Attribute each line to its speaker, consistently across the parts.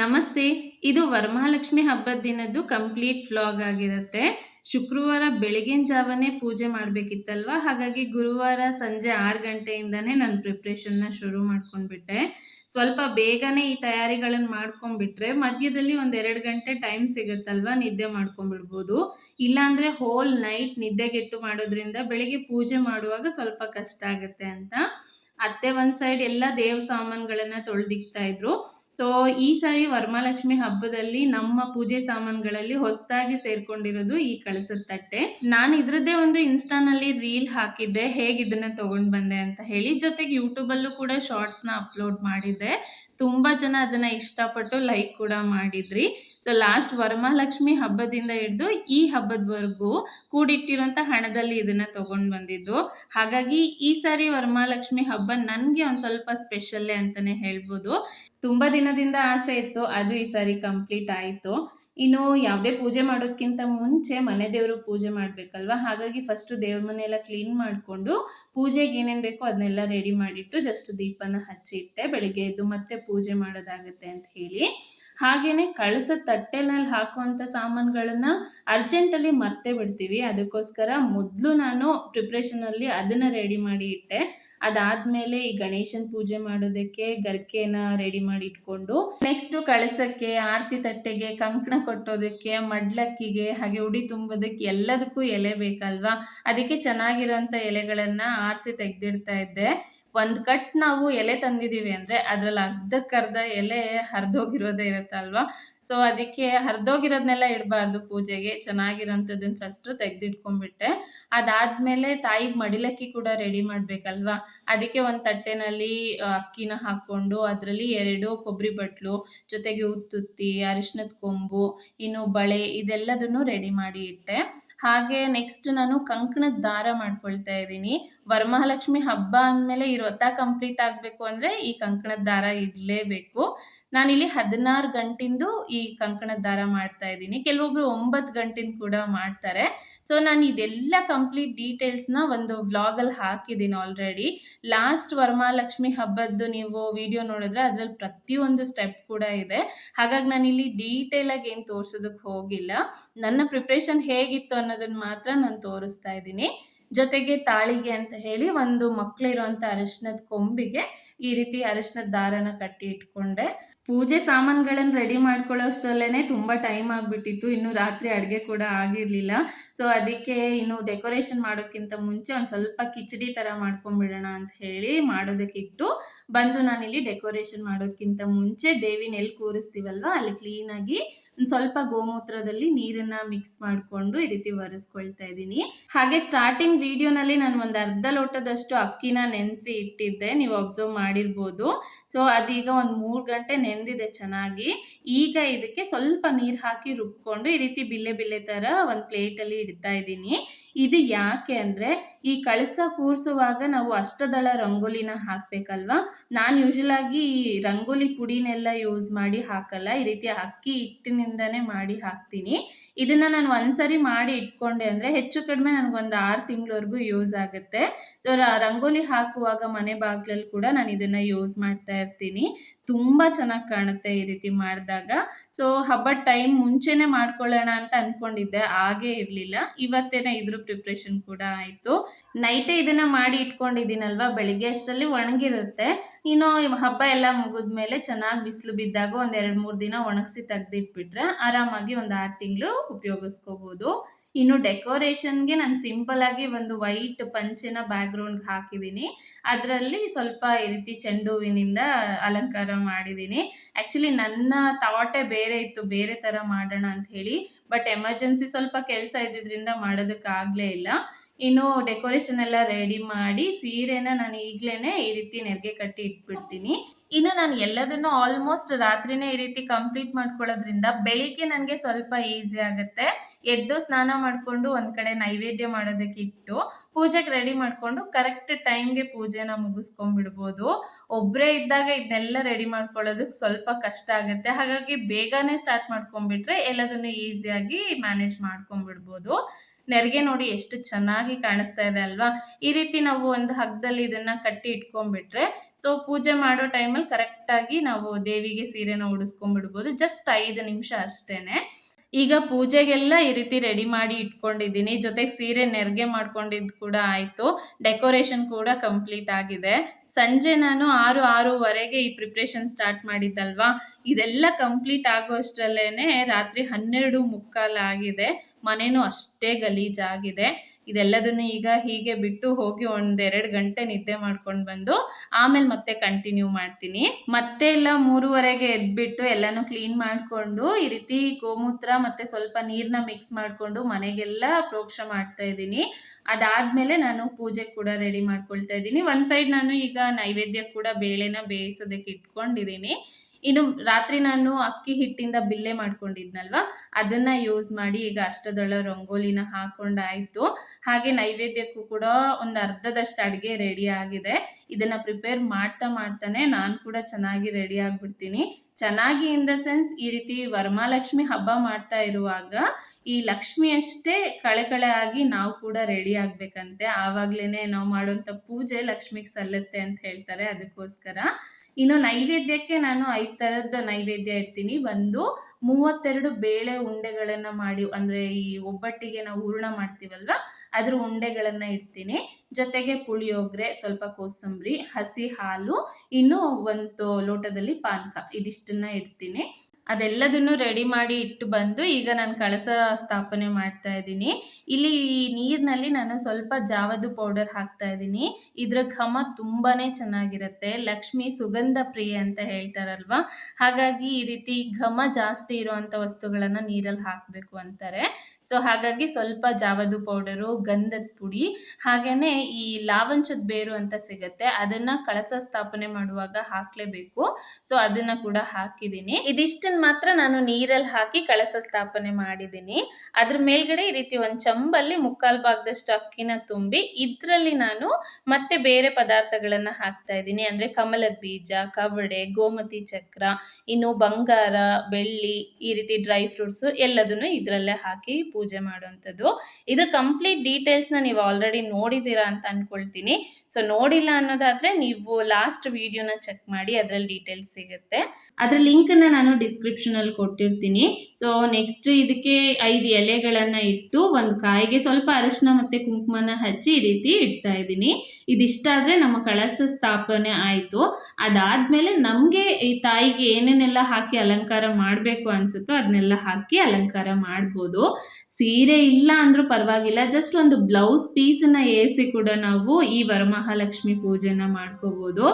Speaker 1: ನಮಸ್ತೆ, ಇದು ವರಮಹಾಲಕ್ಷ್ಮಿ ಹಬ್ಬದ ದಿನದ್ದು ಕಂಪ್ಲೀಟ್ ವ್ಲಾಗ್ ಆಗಿರುತ್ತೆ. ಶುಕ್ರವಾರ ಬೆಳಗಿನ ಜಾವನೇ ಪೂಜೆ ಮಾಡಬೇಕಿತ್ತಲ್ವ? ಹಾಗಾಗಿ ಗುರುವಾರ ಸಂಜೆ ಆರು ಗಂಟೆಯಿಂದನೇ ನಾನು ಪ್ರಿಪ್ರೇಷನ್ನ ಶುರು ಮಾಡ್ಕೊಂಡ್ಬಿಟ್ಟೆ. ಸ್ವಲ್ಪ ಬೇಗನೆ ಈ ತಯಾರಿಗಳನ್ನು ಮಾಡ್ಕೊಂಡ್ಬಿಟ್ರೆ ಮಧ್ಯದಲ್ಲಿ ಒಂದು ಎರಡು ಗಂಟೆ ಟೈಮ್ ಸಿಗುತ್ತಲ್ವ? ನಿದ್ದೆ ಮಾಡ್ಕೊಂಡ್ಬಿಡ್ಬೋದು. ಇಲ್ಲಾಂದರೆ ಹೋಲ್ ನೈಟ್ ನಿದ್ದೆಗೆಟ್ಟು ಮಾಡೋದ್ರಿಂದ ಬೆಳಿಗ್ಗೆ ಪೂಜೆ ಮಾಡುವಾಗ ಸ್ವಲ್ಪ ಕಷ್ಟ ಆಗುತ್ತೆ ಅಂತ. ಅತ್ತೆ ಒಂದು ಸೈಡ್ ಎಲ್ಲ ದೇವ್ ಸಾಮಾನುಗಳನ್ನು ತೊಳೆದಿಕ್ತಾ ಇದ್ರು. ಸೊ ಈ ಸಾರಿ ವರಮಹಾಲಕ್ಷ್ಮಿ ಹಬ್ಬದಲ್ಲಿ ನಮ್ಮ ಪೂಜೆ ಸಾಮಾನುಗಳಲ್ಲಿ ಹೊಸದಾಗಿ ಸೇರ್ಕೊಂಡಿರೋದು ಈ ಕಳಸದ ತಟ್ಟೆ. ನಾನು ಇದ್ರದ್ದೇ ಒಂದು ಇನ್ಸ್ಟಾನಲ್ಲಿ ರೀಲ್ ಹಾಕಿದ್ದೆ, ಹೇಗೆ ಇದನ್ನ ತಗೊಂಡ್ ಬಂದೆ ಅಂತ ಹೇಳಿ. ಜೊತೆಗೆ ಯೂಟ್ಯೂಬಲ್ಲೂ ಕೂಡ ಶಾರ್ಟ್ಸ್ನ ಅಪ್ಲೋಡ್ ಮಾಡಿದ್ದೆ. ತುಂಬ ಜನ ಅದನ್ನ ಇಷ್ಟಪಟ್ಟು ಲೈಕ್ ಕೂಡ ಮಾಡಿದ್ರಿ. ಸೊ ಲಾಸ್ಟ್ ವರಮಹಾಲಕ್ಷ್ಮಿ ಹಬ್ಬದಿಂದ ಹಿಡಿದು ಈ ಹಬ್ಬದವರೆಗೂ ಕೂಡಿಟ್ಟಿರೋಂಥ ಹಣದಲ್ಲಿ ಇದನ್ನ ತಗೊಂಡು ಬಂದಿದ್ದು. ಹಾಗಾಗಿ ಈ ಸಾರಿ ವರಮಹಾಲಕ್ಷ್ಮಿ ಹಬ್ಬ ನನಗೆ ಒಂದು ಸ್ವಲ್ಪ ಸ್ಪೆಷಲ್ಲೇ ಅಂತಲೇ ಹೇಳ್ಬೋದು. ತುಂಬ ದಿನದಿಂದ ಆಸೆ ಇತ್ತು. ಅದು ಈ ಸಾರಿ ಕಂಪ್ಲೀಟ್ ಆಯಿತು. ಇನ್ನು ಯಾವುದೇ ಪೂಜೆ ಮಾಡೋದಕ್ಕಿಂತ ಮುಂಚೆ ಮನೆ ದೇವರು ಪೂಜೆ ಮಾಡಬೇಕಲ್ವಾ? ಹಾಗಾಗಿ ಫಸ್ಟು ದೇವ್ರ ಮನೆ ಎಲ್ಲ ಕ್ಲೀನ್ ಮಾಡಿಕೊಂಡು ಪೂಜೆಗೆ ಏನೇನು ಬೇಕೋ ಅದನ್ನೆಲ್ಲ ರೆಡಿ ಮಾಡಿಟ್ಟು ಜಸ್ಟ್ ದೀಪನ ಹಚ್ಚಿಟ್ಟೆ. ಬೆಳಿಗ್ಗೆ ಎದ್ದು ಮತ್ತೆ ಪೂಜೆ ಮಾಡೋದಾಗುತ್ತೆ ಅಂತ ಹೇಳಿ. ಹಾಗೆಯೇ ಕಳಸ ತಟ್ಟೆನಲ್ಲಿ ಹಾಕುವಂಥ ಸಾಮಾನುಗಳನ್ನು ಅರ್ಜೆಂಟಲ್ಲಿ ಮರ್ತೇ ಬಿಡ್ತೀವಿ. ಅದಕ್ಕೋಸ್ಕರ ಮೊದಲು ನಾನು ಪ್ರಿಪ್ರೇಷನಲ್ಲಿ ಅದನ್ನು ರೆಡಿ ಮಾಡಿ ಇಟ್ಟೆ. ಅದಾದ್ಮೇಲೆ ಈ ಗಣೇಶನ್ ಪೂಜೆ ಮಾಡೋದಕ್ಕೆ ಗರ್ಕೆನ ರೆಡಿ ಮಾಡಿ ಇಟ್ಕೊಂಡು ನೆಕ್ಸ್ಟ್ ಕಳಸಕ್ಕೆ, ಆರತಿ ತಟ್ಟೆಗೆ, ಕಂಕಣ ಕೊಟ್ಟೋದಕ್ಕೆ, ಮಡ್ಲಕ್ಕಿಗೆ, ಹಾಗೆ ಉಡಿ ತುಂಬೋದಕ್ಕೆ ಎಲ್ಲದಕ್ಕೂ ಎಲೆ ಬೇಕಲ್ವಾ? ಅದಕ್ಕೆ ಚೆನ್ನಾಗಿರೋಂಥ ಎಲೆಗಳನ್ನ ಆರಿಸಿ ತೆಗೆದಿಡ್ತಾ ಇದ್ದೆ. ಒಂದು ಕಟ್ ನಾವು ಎಲೆ ತಂದಿದ್ದೀವಿ ಅಂದರೆ ಅದರಲ್ಲಿ ಅರ್ಧಕ್ಕರ್ಧ ಎಲೆ ಹರಿದೋಗಿರೋದೇ ಇರುತ್ತಲ್ವಾ ಸೊ ಅದಕ್ಕೆ ಹರಿದೋಗಿರೋದನ್ನೆಲ್ಲ ಇಡಬಾರ್ದು ಪೂಜೆಗೆ ಚೆನ್ನಾಗಿರೋಂಥದ್ದನ್ನ ಫಸ್ಟು ತೆಗೆದಿಟ್ಕೊಂಡ್ಬಿಟ್ಟೆ. ಅದಾದಮೇಲೆ ತಾಯಿಗೆ ಮಡಿಲಕ್ಕಿ ಕೂಡ ರೆಡಿ ಮಾಡಬೇಕಲ್ವಾ? ಅದಕ್ಕೆ ಒಂದು ತಟ್ಟೆನಲ್ಲಿ ಅಕ್ಕಿನ ಹಾಕ್ಕೊಂಡು ಅದರಲ್ಲಿ ಎರಡು ಕೊಬ್ಬರಿ ಬಟ್ಲು, ಜೊತೆಗೆ ಉತ್ತುತ್ತಿ ಅರಿಶಿನದ ಕೊಂಬು, ಇನ್ನು ಬಳೆ ಇದೆಲ್ಲದನ್ನು ರೆಡಿ ಮಾಡಿ ಇಟ್ಟೆ. ಹಾಗೆ ನೆಕ್ಸ್ಟ್ ನಾನು ಕಂಕಣದ ದಾರ ಮಾಡ್ಕೊಳ್ತಾ ಇದ್ದೀನಿ. ವರಮಹಾಲಕ್ಷ್ಮಿ ಹಬ್ಬ ಅಂದಮೇಲೆ ಈ ವ್ರತ ಕಂಪ್ಲೀಟ್ ಆಗಬೇಕು ಅಂದರೆ ಈ ಕಂಕಣದ ದಾರ ಇಡಲೇಬೇಕು ನಾನಿಲ್ಲಿ ಹದಿನಾರು ಗಂಟಿಂದು ಈ ಕಂಕಣದ ದಾರ ಮಾಡ್ತಾ ಇದ್ದೀನಿ. ಕೆಲವೊಬ್ರು ಒಂಬತ್ತು ಗಂಟಿಂದ ಕೂಡ ಮಾಡ್ತಾರೆ. ಸೊ ನಾನು ಇದೆಲ್ಲ ಕಂಪ್ಲೀಟ್ ಡೀಟೇಲ್ಸ್ನ ಒಂದು ವ್ಲಾಗಲ್ಲಿ ಹಾಕಿದ್ದೀನಿ ಆಲ್ರೆಡಿ ಲಾಸ್ಟ್ ವರಮಹಾಲಕ್ಷ್ಮಿ ಹಬ್ಬದ್ದು ನೀವು ವಿಡಿಯೋ ನೋಡಿದ್ರೆ ಅದರಲ್ಲಿ ಪ್ರತಿಯೊಂದು ಸ್ಟೆಪ್ ಕೂಡ ಇದೆ. ಹಾಗಾಗಿ ನಾನು ಇಲ್ಲಿ ಡೀಟೇಲಾಗಿ ಏನು ತೋರಿಸೋದಕ್ಕೆ ಹೋಗಿಲ್ಲ. ನನ್ನ ಪ್ರಿಪ್ರೇಷನ್ ಹೇಗಿತ್ತು ಅನ್ನೋದನ್ನು ಮಾತ್ರ ನಾನು ತೋರಿಸ್ತಾ ಇದ್ದೀನಿ. ಜೊತೆಗೆ ತಾಳಿಗೆ ಅಂತ ಹೇಳಿ ಒಂದು ಮಕ್ಕಳಿರುವಂಥ ಅರಶಿನದ ಕೊಂಬಿಗೆ ಈ ರೀತಿ ಅರಿಶಿನದ ದಾರನ ಕಟ್ಟಿ ಇಟ್ಕೊಂಡೆ. ಪೂಜೆ ಸಾಮಾನುಗಳನ್ನು ರೆಡಿ ಮಾಡ್ಕೊಳ್ಳೋಷ್ಟರಲ್ಲೇ ತುಂಬ ಟೈಮ್ ಆಗಿಬಿಟ್ಟಿತ್ತು. ಇನ್ನು ರಾತ್ರಿ ಅಡುಗೆ ಕೂಡ ಆಗಿರಲಿಲ್ಲ. ಸೊ ಅದಕ್ಕೆ ಇನ್ನು ಡೆಕೋರೇಷನ್ ಮಾಡೋಕ್ಕಿಂತ ಮುಂಚೆ ಒಂದು ಸ್ವಲ್ಪ ಕಿಚಡಿ ಥರ ಮಾಡ್ಕೊಂಡ್ಬಿಡೋಣ ಅಂತ ಹೇಳಿ ಮಾಡೋದಕ್ಕಿಟ್ಟು ಬಂದು ನಾನಿಲ್ಲಿ ಡೆಕೋರೇಷನ್ ಮಾಡೋದಕ್ಕಿಂತ ಮುಂಚೆ ದೇವಿನ ಎಲ್ಲಿ ಕೂರಿಸ್ತೀವಲ್ವ? ಅಲ್ಲಿ ಕ್ಲೀನಾಗಿ ಒಂದು ಸ್ವಲ್ಪ ಗೋಮೂತ್ರದಲ್ಲಿ ನೀರನ್ನು ಮಿಕ್ಸ್ ಮಾಡಿಕೊಂಡು ಈ ರೀತಿ ಒರೆಸ್ಕೊಳ್ತಾ ಇದ್ದೀನಿ. ಹಾಗೆ ಸ್ಟಾರ್ಟಿಂಗ್ ವಿಡಿಯೋನಲ್ಲಿ ನಾನು ಒಂದು ಅರ್ಧ ಲೋಟದಷ್ಟು ಅಕ್ಕಿನ ನೆನೆಸಿ ಇಟ್ಟಿದ್ದೆ. ನೀವು ಅಬ್ಸರ್ವ್ ಮಾಡಿರ್ಬೋದು. ಸೊ ಅದೀಗ ಒಂದು ಮೂರು ಗಂಟೆ ನೆಂದಿದೆ ಚೆನ್ನಾಗಿ. ಈಗ ಇದಕ್ಕೆ ಸ್ವಲ್ಪ ನೀರು ಹಾಕಿ ರುಬ್ಕೊಂಡು ಈ ರೀತಿ ಬಿಲ್ಲೆ ಬಿಲ್ಲೆ ಥರ ಒಂದು ಪ್ಲೇಟಲ್ಲಿ ಇಡ್ತಾ ಇದ್ದೀನಿ. ಇದು ಯಾಕೆ ಅಂದರೆ, ಈ ಕಳಸ ಕೂರಿಸುವಾಗ ನಾವು ಅಷ್ಟದಳ ರಂಗೋಲಿನ ಹಾಕಬೇಕಲ್ವಾ? ನಾನು ಯೂಶಲಾಗಿ ಈ ರಂಗೋಲಿ ಪುಡಿನೆಲ್ಲ ಯೂಸ್ ಮಾಡಿ ಹಾಕಲ್ಲ. ಈ ರೀತಿ ಅಕ್ಕಿ ಹಿಟ್ಟಿನಿಂದನೇ ಮಾಡಿ ಹಾಕ್ತೀನಿ. ಇದನ್ನು ನಾನು ಒಂದ್ಸರಿ ಮಾಡಿ ಇಟ್ಕೊಂಡೆ ಅಂದರೆ ಹೆಚ್ಚು ಕಡಿಮೆ ನನಗೊಂದು ಆರು ತಿಂಗಳವರೆಗೂ ಯೂಸ್ ಆಗುತ್ತೆ. ಸೊ ರಂಗೋಲಿ ಹಾಕುವಾಗ ಮನೆ ಬಾಗಿಲಲ್ಲಿ ಕೂಡ ನಾನು ಇದನ್ನು ಯೂಸ್ ಮಾಡ್ತಾ ಇರ್ತೀನಿ. ತುಂಬ ಚೆನ್ನಾಗಿ ಕಾಣುತ್ತೆ ಈ ರೀತಿ ಮಾಡಿದಾಗ. ಸೊ ಹಬ್ಬದ ಟೈಮ್ ಮುಂಚೆನೇ ಮಾಡ್ಕೊಳ್ಳೋಣ ಅಂತ ಅಂದ್ಕೊಂಡಿದ್ದೆ ಹಾಗೇ ಇರಲಿಲ್ಲ. ಇವತ್ತೇನೆ ಇದ್ರ ಪ್ರಿಪ್ರೇಷನ್ ಕೂಡ ಆಯಿತು. ನೈಟೇ ಇದನ್ನು ಮಾಡಿ ಇಟ್ಕೊಂಡಿದ್ದೀನಲ್ವ? ಬೆಳಿಗ್ಗೆ ಅಷ್ಟರಲ್ಲಿ ಒಣಗಿರುತ್ತೆ. ಇನ್ನು ಹಬ್ಬ ಎಲ್ಲ ಮುಗಿದ್ಮೇಲೆ ಚೆನ್ನಾಗಿ ಬಿಸಿಲು ಬಿದ್ದಾಗ ಒಂದು ಎರಡು ಮೂರು ದಿನ ಒಣಗಿಸಿ ತೆಗ್ದಿಟ್ಬಿಟ್ರೆ ಆರಾಮಾಗಿ ಒಂದು ಆರು ತಿಂಗಳು ಉಪಯೋಗಿಸ್ಕೋಬೋದು. ಇನ್ನು ಡೆಕೋರೇಷನ್ಗೆ ನಾನು ಸಿಂಪಲ್ ಆಗಿ ಒಂದು ವೈಟ್ ಪಂಚೆನ ಬ್ಯಾಕ್ಗ್ರೌಂಡ್ಗೆ ಹಾಕಿದ್ದೀನಿ. ಅದರಲ್ಲಿ ಸ್ವಲ್ಪ ಈ ರೀತಿ ಚೆಂಡು ಹೂವಿನಿಂದ ಅಲಂಕಾರ ಮಾಡಿದ್ದೀನಿ. ಆ್ಯಕ್ಚುಲಿ ನನ್ನ ಥಾಟೇ ಬೇರೆ ಇತ್ತು, ಬೇರೆ ಥರ ಮಾಡೋಣ ಅಂತ ಹೇಳಿ. ಬಟ್ ಎಮರ್ಜೆನ್ಸಿ ಸ್ವಲ್ಪ ಕೆಲಸ ಇದ್ದಿದ್ದರಿಂದ ಮಾಡೋದಕ್ಕಾಗಲೇ ಇಲ್ಲ. ಇನ್ನು ಡೆಕೋರೇಷನ್ ಎಲ್ಲ ರೆಡಿ ಮಾಡಿ ಸೀರೆನ ನಾನು ಈಗಲೇ ಈ ರೀತಿ ನೆರಿಗೆ ಕಟ್ಟಿ ಇಟ್ಬಿಡ್ತೀನಿ. ಇನ್ನು ನಾನು ಎಲ್ಲದನ್ನು ಆಲ್ಮೋಸ್ಟ್ ರಾತ್ರಿನೇ ಈ ರೀತಿ ಕಂಪ್ಲೀಟ್ ಮಾಡ್ಕೊಳ್ಳೋದ್ರಿಂದ ಬೆಳಿಗ್ಗೆ ನನಗೆ ಸ್ವಲ್ಪ ಈಸಿ ಆಗುತ್ತೆ. ಎದ್ದು ಸ್ನಾನ ಮಾಡಿಕೊಂಡು ಒಂದು ಕಡೆ ನೈವೇದ್ಯ ಮಾಡೋದಕ್ಕೆ ಇಟ್ಟು ಪೂಜೆಗೆ ರೆಡಿ ಮಾಡಿಕೊಂಡು ಕರೆಕ್ಟ್ ಟೈಮ್ಗೆ ಪೂಜೆನ ಮುಗಿಸ್ಕೊಂಡ್ಬಿಡ್ಬೋದು. ಒಬ್ಬರೇ ಇದ್ದಾಗ ಇದನ್ನೆಲ್ಲ ರೆಡಿ ಮಾಡ್ಕೊಳ್ಳೋದಕ್ಕೆ ಸ್ವಲ್ಪ ಕಷ್ಟ ಆಗುತ್ತೆ. ಹಾಗಾಗಿ ಬೇಗನೆ ಸ್ಟಾರ್ಟ್ ಮಾಡ್ಕೊಂಡ್ಬಿಟ್ರೆ ಎಲ್ಲದನ್ನು ಈಸಿಯಾಗಿ ಮ್ಯಾನೇಜ್ ಮಾಡ್ಕೊಂಡ್ಬಿಡ್ಬೋದು. ನೆರಿಗೆ ನೋಡಿ ಎಷ್ಟು ಚೆನ್ನಾಗಿ ಕಾಣಿಸ್ತಾ ಇದೆ ಅಲ್ವಾ? ಈ ರೀತಿ ನಾವು ಒಂದು ಹಗ್ಗದಲ್ಲಿ ಇದನ್ನ ಕಟ್ಟಿ ಇಟ್ಕೊಂಡ್ಬಿಟ್ರೆ ಸೊ ಪೂಜೆ ಮಾಡೋ ಟೈಮಲ್ಲಿ ಕರೆಕ್ಟಾಗಿ ನಾವು ದೇವಿಗೆ ಸೀರೆನ ಉಡಿಸ್ಕೊಂಡ್ಬಿಡ್ಬೋದು. ಜಸ್ಟ್ ಐದು ನಿಮಿಷ ಅಷ್ಟೇನೆ. ಈಗ ಪೂಜೆಗೆಲ್ಲ ಈ ರೀತಿ ರೆಡಿ ಮಾಡಿ ಇಟ್ಕೊಂಡಿದ್ದೀನಿ. ಜೊತೆಗೆ ಸೀರೆ ನೆರಿಗೆ ಮಾಡ್ಕೊಂಡಿದ್ದು ಕೂಡ ಆಯಿತು. ಡೆಕೋರೇಷನ್ ಕೂಡ ಕಂಪ್ಲೀಟ್ ಆಗಿದೆ. ಸಂಜೆ ನಾನು ಆರು, ಆರೂವರೆಗೆ ಈ ಪ್ರಿಪ್ರೇಷನ್ ಸ್ಟಾರ್ಟ್ ಮಾಡಿದ್ದಲ್ವಾ? ಇದೆಲ್ಲ ಕಂಪ್ಲೀಟ್ ಆಗೋಷ್ಟರಲ್ಲೇ ರಾತ್ರಿ ಹನ್ನೆರಡು ಮುಕ್ಕಾಲು ಆಗಿದೆ. ಮನೇನೂ ಅಷ್ಟೇ ಗಲೀಜಾಗಿದೆ. ಇದೆಲ್ಲದನ್ನು ಈಗ ಹೀಗೆ ಬಿಟ್ಟು ಹೋಗಿ ಒಂದೆರಡು ಗಂಟೆ ನಿದ್ದೆ ಮಾಡ್ಕೊಂಡು ಬಂದು ಆಮೇಲೆ ಮತ್ತೆ ಕಂಟಿನ್ಯೂ ಮಾಡ್ತೀನಿ. ಮತ್ತೆ ಎಲ್ಲ ಮೂರುವರೆಗೆ ಎದ್ಬಿಟ್ಟು ಎಲ್ಲಾನು ಕ್ಲೀನ್ ಮಾಡಿಕೊಂಡು ಈ ರೀತಿ ಗೋಮೂತ್ರ ಮತ್ತೆ ಸ್ವಲ್ಪ ನೀರನ್ನ ಮಿಕ್ಸ್ ಮಾಡಿಕೊಂಡು ಮನೆಗೆಲ್ಲ ಪ್ರೋಕ್ಷ ಮಾಡ್ತಾ ಇದ್ದೀನಿ. ಅದಾದಮೇಲೆ ನಾನು ಪೂಜೆ ಕೂಡ ರೆಡಿ ಮಾಡ್ಕೊಳ್ತಾ ಇದ್ದೀನಿ. ಒಂದು ಸೈಡ್ ನಾನು ಈಗ ನೈವೇದ್ಯ ಕೂಡ ಬೇಳೆನ ಬೇಯಿಸೋದಕ್ಕೆ ಇಟ್ಕೊಂಡಿದ್ದೀನಿ. ಇನ್ನು ರಾತ್ರಿ ನಾನು ಅಕ್ಕಿ ಹಿಟ್ಟಿಂದ ಬಿಲ್ಲೆ ಮಾಡ್ಕೊಂಡಿದ್ನಲ್ವಾ? ಅದನ್ನು ಯೂಸ್ ಮಾಡಿ ಈಗ ಅಷ್ಟದೊಳ ರಂಗೋಲಿನ ಹಾಕೊಂಡಾಯಿತು. ಹಾಗೆ ನೈವೇದ್ಯಕ್ಕೂ ಕೂಡ ಒಂದು ಅರ್ಧದಷ್ಟು ಅಡುಗೆ ರೆಡಿ ಆಗಿದೆ. ಇದನ್ನು ಪ್ರಿಪೇರ್ ಮಾಡ್ತಾ ಮಾಡ್ತಾನೆ ನಾನು ಕೂಡ ಚೆನ್ನಾಗಿ ರೆಡಿ ಆಗಿಬಿಡ್ತೀನಿ. ಚೆನ್ನಾಗಿ ಇನ್ ದ ಸೆನ್ಸ್ ಈ ರೀತಿ ವರಮಹಾಲಕ್ಷ್ಮಿ ಹಬ್ಬ ಮಾಡ್ತಾ ಇರುವಾಗ ಈ ಲಕ್ಷ್ಮಿ ಅಷ್ಟೇ ಕಳೆ ಕಳೆ ಆಗಿ ನಾವು ಕೂಡ ರೆಡಿ ಆಗಬೇಕಂತೆ. ಆವಾಗಲೇ ನಾವು ಮಾಡುವಂಥ ಪೂಜೆ ಲಕ್ಷ್ಮಿಗೆ ಸಲ್ಲುತ್ತೆ ಅಂತ ಹೇಳ್ತಾರೆ ಅದಕ್ಕೋಸ್ಕರ. ಇನ್ನು ನೈವೇದ್ಯಕ್ಕೆ ನಾನು ಐದು ಥರದ ನೈವೇದ್ಯ ಇಡ್ತೀನಿ. ಒಂದು, ಮೂವತ್ತೆರಡು ಬೇಳೆ ಉಂಡೆಗಳನ್ನು ಮಾಡಿ, ಅಂದರೆ ಈ ಒಬ್ಬಟ್ಟಿಗೆ ನಾವು ಹೂರ್ಣ ಮಾಡ್ತೀವಲ್ವ, ಅದ್ರ ಉಂಡೆಗಳನ್ನು ಇಡ್ತೀನಿ. ಜೊತೆಗೆ ಪುಳಿಯೋಗರೆ, ಸ್ವಲ್ಪ ಕೋಸಂಬರಿ, ಹಸಿ ಹಾಲು, ಇನ್ನು ಒಂದು ಲೋಟದಲ್ಲಿ ಪಾನಕ, ಇದಿಷ್ಟನ್ನ ಇಡ್ತೀನಿ. ಅದೆಲ್ಲದನ್ನು ರೆಡಿ ಮಾಡಿ ಇಟ್ಟು ಬಂದು ಈಗ ನಾನು ಕಳಸ ಸ್ಥಾಪನೆ ಮಾಡ್ತಾ ಇದ್ದೀನಿ. ಇಲ್ಲಿ ಈ ನೀರಿನಲ್ಲಿ ನಾನು ಸ್ವಲ್ಪ ಜಾವದು ಪೌಡರ್ ಹಾಕ್ತಾ ಇದ್ದೀನಿ. ಇದರ ಘಮ ತುಂಬಾ ಚೆನ್ನಾಗಿರುತ್ತೆ. ಲಕ್ಷ್ಮಿ ಸುಗಂಧ ಪ್ರಿಯ ಅಂತ ಹೇಳ್ತಾರಲ್ವ? ಹಾಗಾಗಿ ಈ ರೀತಿ ಘಮ ಜಾಸ್ತಿ ಇರುವಂಥ ವಸ್ತುಗಳನ್ನು ನೀರಲ್ಲಿ ಹಾಕಬೇಕು ಅಂತಾರೆ. ಸೊ ಹಾಗಾಗಿ ಸ್ವಲ್ಪ ಜಾವದು ಪೌಡರು ಗಂಧದ ಪುಡಿ ಹಾಗೆಯೇ ಈ ಲಾವಂಚದ ಬೇರು ಅಂತ ಸಿಗುತ್ತೆ. ಅದನ್ನು ಕಳಸ ಸ್ಥಾಪನೆ ಮಾಡುವಾಗ ಹಾಕಲೇಬೇಕು. ಸೊ ಅದನ್ನು ಕೂಡ ಹಾಕಿದ್ದೀನಿ. ಮಾತ್ರ ನಾನು ನೀರಲ್ಲಿ ಹಾಕಿ ಕಳಸ ಸ್ಥಾಪನೆ ಮಾಡಿದ್ದೀನಿ. ಅದ್ರ ಮೇಲ್ಗಡೆ ಈ ರೀತಿ ಒಂದು ಚಂಬಲ್ಲಿ ಮುಕ್ಕಾಲು ಭಾಗದಷ್ಟು ಅಕ್ಕಿನ ತುಂಬಿ ಇದರಲ್ಲಿ ನಾನು ಮತ್ತೆ ಬೇರೆ ಪದಾರ್ಥಗಳನ್ನು ಹಾಕ್ತಾ ಇದ್ದೀನಿ. ಅಂದರೆ ಕಮಲದ ಬೀಜ, ಕವಡೆ, ಗೋಮತಿ ಚಕ್ರ, ಇನ್ನು ಬಂಗಾರ, ಬೆಳ್ಳಿ, ಈ ರೀತಿ ಡ್ರೈ ಫ್ರೂಟ್ಸು ಎಲ್ಲದನ್ನು ಇದರಲ್ಲೇ ಹಾಕಿ ಪೂಜೆ ಮಾಡುವಂಥದ್ದು. ಇದ್ರ ಕಂಪ್ಲೀಟ್ ಡೀಟೇಲ್ಸ್ನ ನೀವು ಆಲ್ರೆಡಿ ನೋಡಿದ್ದೀರಾ ಅಂತ ಅಂದ್ಕೊಳ್ತೀನಿ ಸೊ ನೋಡಿಲ್ಲ ಅನ್ನೋದಾದರೆ ನೀವು ಲಾಸ್ಟ್ ವಿಡಿಯೋನ ಚೆಕ್ ಮಾಡಿ ಅದರಲ್ಲಿ ಡೀಟೇಲ್ಸ್ ಸಿಗುತ್ತೆ. ಅದರ ಲಿಂಕನ್ನು ನಾನು ಡಿಸ್ಕ್ರಿಪ್ಷನಲ್ಲಿ ಕೊಟ್ಟಿರ್ತೀನಿ. ಸೊ ನೆಕ್ಸ್ಟ್ ಇದಕ್ಕೆ ಐದು ಎಲೆಗಳನ್ನು ಇಟ್ಟು ಒಂದು ಕಾಯಿಗೆ ಸ್ವಲ್ಪ ಅರಿಶಿನ ಮತ್ತು ಕುಂಕುಮನ ಹಚ್ಚಿ ಈ ರೀತಿ ಇಡ್ತಾ ಇದ್ದೀನಿ. ಇದಿಷ್ಟಾದರೆ ನಮ್ಮ ಕಳಸ ಸ್ಥಾಪನೆ ಆಯಿತು. ಅದಾದಮೇಲೆ ನಮಗೆ ಈ ತಾಯಿಗೆ ಏನೇನೆಲ್ಲ ಹಾಕಿ ಅಲಂಕಾರ ಮಾಡಬೇಕು ಅನಿಸುತ್ತೋ ಅದನ್ನೆಲ್ಲ ಹಾಕಿ ಅಲಂಕಾರ ಮಾಡ್ಬೋದು. ಸೀರೆ ಇಲ್ಲ ಅಂದರೂ ಪರವಾಗಿಲ್ಲ ಜಸ್ಟ್ ಒಂದು ಬ್ಲೌಸ್ ಪೀಸನ್ನು ಏರಿಸಿ ಕೂಡ ನಾವು ಈ ವರಮಹಾಲಕ್ಷ್ಮಿ ಪೂಜೆನ ಮಾಡ್ಕೋಬೋದು.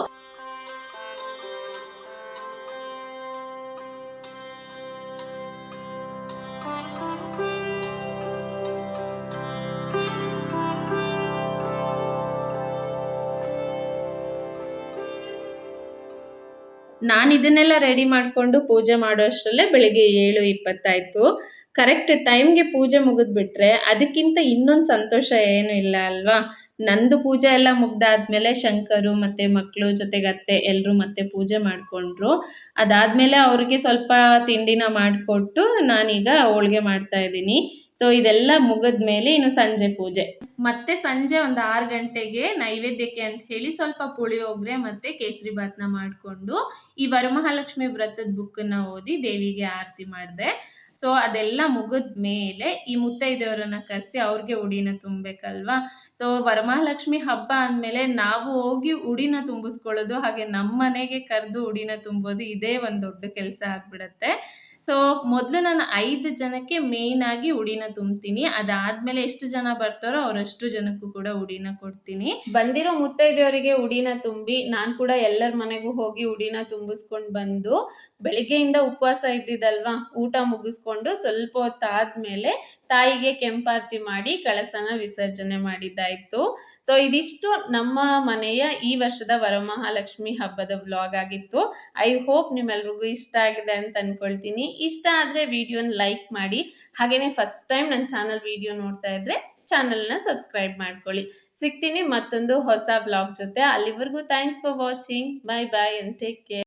Speaker 1: ನಾನು ಇದನ್ನೆಲ್ಲ ರೆಡಿ ಮಾಡಿಕೊಂಡು ಪೂಜೆ ಮಾಡೋ ಅಷ್ಟರಲ್ಲೇ ಬೆಳಿಗ್ಗೆ ಏಳು ಇಪ್ಪತ್ತಾಯಿತು. ಕರೆಕ್ಟ್ ಟೈಮ್ಗೆ ಪೂಜೆ ಮುಗಿದ್ಬಿಟ್ರೆ ಅದಕ್ಕಿಂತ ಇನ್ನೊಂದು ಸಂತೋಷ ಏನು ಇಲ್ಲ ಅಲ್ವಾ? ನಂದು ಪೂಜೆ ಎಲ್ಲ ಮುಗ್ದಾದ್ಮೇಲೆ ಶಂಕರು ಮತ್ತು ಮಕ್ಕಳು ಜೊತೆಗೆ ಅತ್ತೆ ಎಲ್ಲರೂ ಮತ್ತೆ ಪೂಜೆ ಮಾಡಿಕೊಂಡ್ರು. ಅದಾದಮೇಲೆ ಅವ್ರಿಗೆ ಸ್ವಲ್ಪ ತಿಂಡಿನ ಮಾಡಿಕೊಟ್ಟು ನಾನೀಗ ಹೋಳ್ಗೆ ಮಾಡ್ತಾ ಇದ್ದೀನಿ. ಸೊ ಇದೆಲ್ಲ ಮುಗಿದ ಮೇಲೆ ಇನ್ನು ಸಂಜೆ ಪೂಜೆ. ಮತ್ತೆ ಸಂಜೆ ಒಂದು ಆರು ಗಂಟೆಗೆ ನೈವೇದ್ಯಕ್ಕೆ ಅಂತ ಹೇಳಿ ಸ್ವಲ್ಪ ಪುಳಿಯೋಗರೆ ಮತ್ತೆ ಕೇಸರಿ ಭಾತ್ನ ಮಾಡಿಕೊಂಡು ಈ ವರಮಹಾಲಕ್ಷ್ಮಿ ವ್ರತದ ಬುಕ್ಕನ್ನು ಓದಿ ದೇವಿಗೆ ಆರತಿ ಮಾಡಿದೆ. ಸೊ ಅದೆಲ್ಲ ಮುಗಿದ ಮೇಲೆ ಈ ಮುತ್ತೈದೆಯವರನ್ನ ಕರೆಸಿ ಅವ್ರಿಗೆ ಉಡಿನ ತುಂಬಬೇಕಲ್ವಾ? ಸೊ ವರಮಹಾಲಕ್ಷ್ಮಿ ಹಬ್ಬ ಅಂದಮೇಲೆ ನಾವು ಹೋಗಿ ಉಡಿನ ತುಂಬಿಸ್ಕೊಳ್ಳೋದು ಹಾಗೆ ನಮ್ಮ ಮನೆಗೆ ಕರೆದು ಉಡಿನ ತುಂಬೋದು ಇದೇ ಒಂದು ದೊಡ್ಡ ಕೆಲಸ ಆಗಿಬಿಡತ್ತೆ. ಸೊ ಮೊದಲು ನಾನು ಐದು ಜನಕ್ಕೆ ಮೇಯ್ನ್ ಆಗಿ ಉಡಿನ ತುಂಬ್ತೀನಿ. ಅದಾದ್ಮೇಲೆ ಎಷ್ಟು ಜನ ಬರ್ತಾರೋ ಅವರಷ್ಟು ಜನಕ್ಕೂ ಕೂಡ ಉಡಿನ ಕೊಡ್ತೀನಿ. ಬಂದಿರೋ ಮುತ್ತೈದೆಯವರಿಗೆ ಉಡಿನ ತುಂಬಿ, ನಾನು ಕೂಡ ಎಲ್ಲರ ಮನೆಗೂ ಹೋಗಿ ಉಡಿನ ತುಂಬಿಸ್ಕೊಂಡು ಬಂದು, ಬೆಳಿಗ್ಗೆಯಿಂದ ಉಪವಾಸ ಇದ್ದಿದ್ದಲ್ವಾ, ಊಟ ಮುಗಿಸ್ಕೊಂಡು ಸ್ವಲ್ಪ ಹೊತ್ತಾದ್ಮೇಲೆ ತಾಯಿಗೆ ಕೆಂಪಾರತಿ ಮಾಡಿ ಕಳಸನ ವಿಸರ್ಜನೆ ಮಾಡಿದ್ದಾಯ್ತು. ಸೊ ಇದಿಷ್ಟು ನಮ್ಮ ಮನೆಯ ಈ ವರ್ಷದ ವರಮಹಾಲಕ್ಷ್ಮಿ ಹಬ್ಬದ ವ್ಲಾಗ್ ಆಗಿತ್ತು. ಐ ಹೋಪ್ ನಿಮ್ಮೆಲ್ರಿಗೂ ಇಷ್ಟ ಆಗಿದೆ ಅಂತ ಅಂದ್ಕೊಳ್ತೀನಿ ಇಷ್ಟ ಆದರೆ ವಿಡಿಯೋನ ಲೈಕ್ ಮಾಡಿ. ಹಾಗೆಯೇ ಫಸ್ಟ್ ಟೈಮ್ ನನ್ನ ಚಾನಲ್ ವಿಡಿಯೋ ನೋಡ್ತಾ ಇದ್ದರೆ ಚಾನಲ್ನ ಸಬ್ಸ್ಕ್ರೈಬ್ ಮಾಡ್ಕೊಳ್ಳಿ. ಸಿಗ್ತೀನಿ ಮತ್ತೊಂದು ಹೊಸ ಬ್ಲಾಗ್ ಜೊತೆ. ಅಲ್ಲಿವರೆಗೂ thanks for watching bye bye and take care